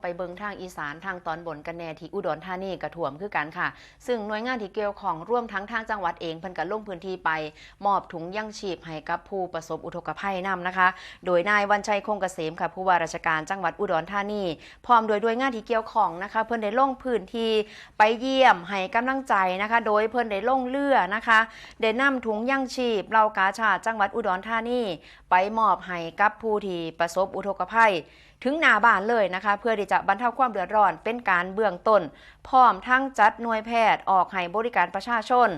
ไปเบิงทางอีสานทางตอนบนกันแน่ที่อุดรธานีกระถ่วมคือกันค่ะ ซึ่งหน่วยงานที่เกี่ยวของร่วมทั้งทางจังหวัดเองเพิ่นก็ลงพื้นที่ไป มอบถุงยังชีพให้กับผู้ประสบอุทกภัยนำนะคะ โดยนายวันชัยคงเกษมค่ะผู้ว่าราชการจังหวัดอุดรธานีพร้อมโดยด้วยงานที่เกี่ยวของนะคะ เพิ่นได้ลงพื้นที่ไปเยี่ยมให้กำลังใจนะคะ โดยเพิ่นได้ลงเรือนะคะได้นำถุงยังชีพเหล่ากาชาจังหวัดอุดรธานีไปมอบให้กับผู้ที่ประสบอุทกภัย ถึงหนาบ้านเลยนะคะ เพื่อที่จะบรรเทาความเดือดร้อนเป็นการเบื้องต้น พร้อมทั้งจัดหน่วยแพทย์ออกให้บริการประชาชน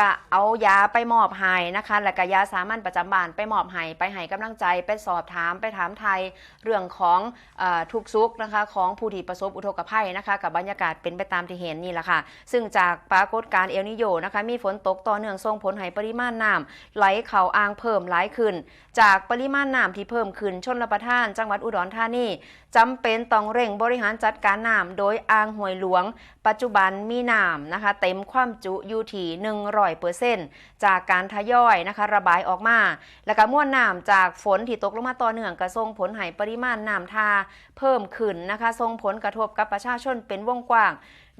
กะเอายาไปมอบให้นะคะ และก็ยาสามัญประจำบ้านไปมอบให้ไปให้กำลังใจไปสอบถามไปถามไทยเรื่องของอทุกข์สุขนะคะของผู้ที่ประสบอุทกภัยนะคะกับบรรยากาศเป็นไปตามที่เห็นนี่แหละค่ะ ซึ่งจากปรากฏการณ์เอลนิโยนะคะมีฝนตกต่อเนื่องส่งผลให้ปริมาณน้ำไหลเข่าอ่างเพิ่มหลายขึ้น จากปริมาณน้ำที่เพิ่มขึ้นชนรประทาน จังหวัดอุดรธานีจำเป็นต้องเร่งบริหารจัดการน้ำโดยอ่างห้วยหลวงปัจจุบันมีน้ำนะคะ เต็มความจุอยู่ที่100%จากการทยอยนะคะ ระบายออกมา แล้วก็ม่วนน้ำจากฝนที่ตกลงมาต่อเนื่องกระส่งผลให้ปริมาณน้ำทาเพิ่มขึ้นนะคะส่งผลกระทบกับประชาชนเป็นวงกว้าง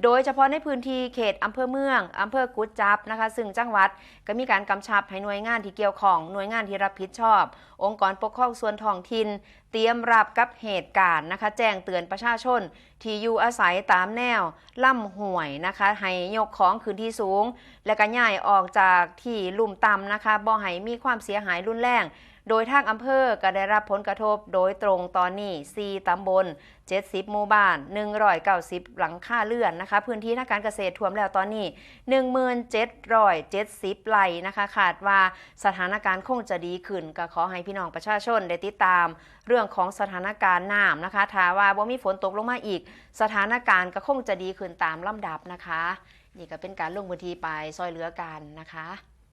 โดยเฉพาะในพื้นที่เขตอำเภอเมืองอำเภอกุดจับนะคะ ซึ่งจังหวัดก็มีการกำชับให้หน่วยงานที่เกี่ยวข้องหน่วยงานที่รับผิดชอบ องค์กรปกครองส่วนท้องถิ่นเตรียมรับกับเหตุการณ์นะคะ แจ้งเตือนประชาชน ที่อยู่อาศัยตามแนวล่ำห่วยนะคะ ให้ยกของคืนที่สูง และก็ย้ายออกจากที่ลุ่มต่ำนะคะบ่ให้มีความเสียหายรุนแรงโดยทางอำเภอก็ได้รับผลกระทบโดยตรงตอนนี้ 4 ตำบล 70 หมู่บ้าน 190 หลังคาเรือนนะคะ พื้นที่ทางการเกษตรท่วมแล้วตอนนี้ 1770 ไร่นะคะขาดว่าสถานการณ์คงจะดีขึ้นก็ขอให้พี่น้องประชาชนได้ติดตาม เรื่องของสถานการณ์น้ำนะคะถ้าว่าบ่มีฝนตกลงมาอีก สถานการณ์ก็คงจะดีขึ้นตามลำดับนะคะ นี่ก็เป็นการลงพื้นที่ไปซอยเหลือกันนะคะ